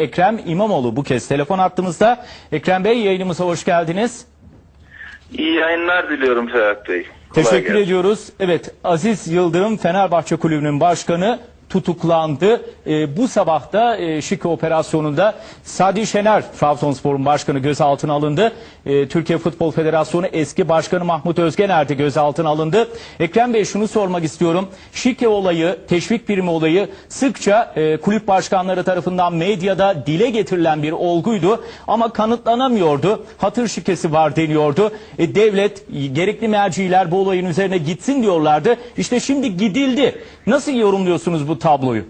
Ekrem İmamoğlu bu kez telefon attığımızda. Ekrem Bey yayınımıza hoş geldiniz. İyi yayınlar diliyorum Ferhat Bey. Kolay Teşekkür gelsin. ediyoruz. Evet Aziz Yıldırım Fenerbahçe Kulübü'nün başkanı tutuklandı. Ee, bu sabah da e, Şike operasyonunda Sadi Şener Trabzonspor'un başkanı gözaltına alındı. Ee, Türkiye Futbol Federasyonu eski başkanı Mahmut Özgener de gözaltına alındı. Ekrem Bey şunu sormak istiyorum. Şike olayı, teşvik primi olayı sıkça e, kulüp başkanları tarafından medyada dile getirilen bir olguydu ama kanıtlanamıyordu. Hatır şikesi var deniyordu. E, devlet, gerekli merciler bu olayın üzerine gitsin diyorlardı. İşte şimdi gidildi. Nasıl yorumluyorsunuz bu tabloyu?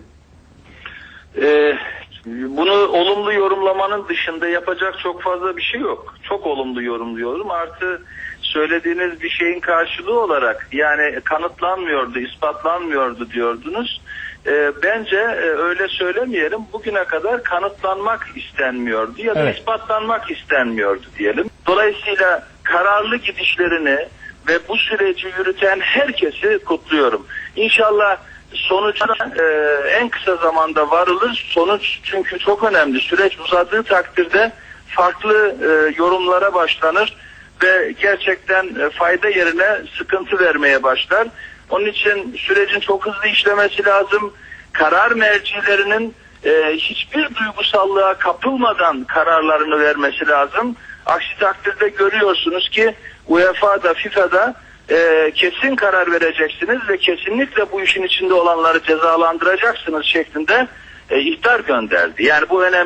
Ee, bunu olumlu yorumlamanın dışında yapacak çok fazla bir şey yok. Çok olumlu yorumluyorum. Artı söylediğiniz bir şeyin karşılığı olarak yani kanıtlanmıyordu, ispatlanmıyordu diyordunuz. Ee, bence e, öyle söylemeyelim. Bugüne kadar kanıtlanmak istenmiyordu ya da Evet. ispatlanmak istenmiyordu diyelim. Dolayısıyla kararlı gidişlerini ve bu süreci yürüten herkesi kutluyorum. İnşallah sonucuna e, en kısa zamanda varılır. Sonuç çünkü çok önemli. Süreç uzadığı takdirde farklı e, yorumlara başlanır ve gerçekten e, fayda yerine sıkıntı vermeye başlar. Onun için sürecin çok hızlı işlemesi lazım. Karar mercilerinin e, hiçbir duygusallığa kapılmadan kararlarını vermesi lazım. Aksi takdirde görüyorsunuz ki UEFA'da, FIFA'da e, kesin karar vereceksiniz ve kesinlikle bu işin içinde olanları cezalandıracaksınız şeklinde e, ihtar gönderdi. Yani bu önemli.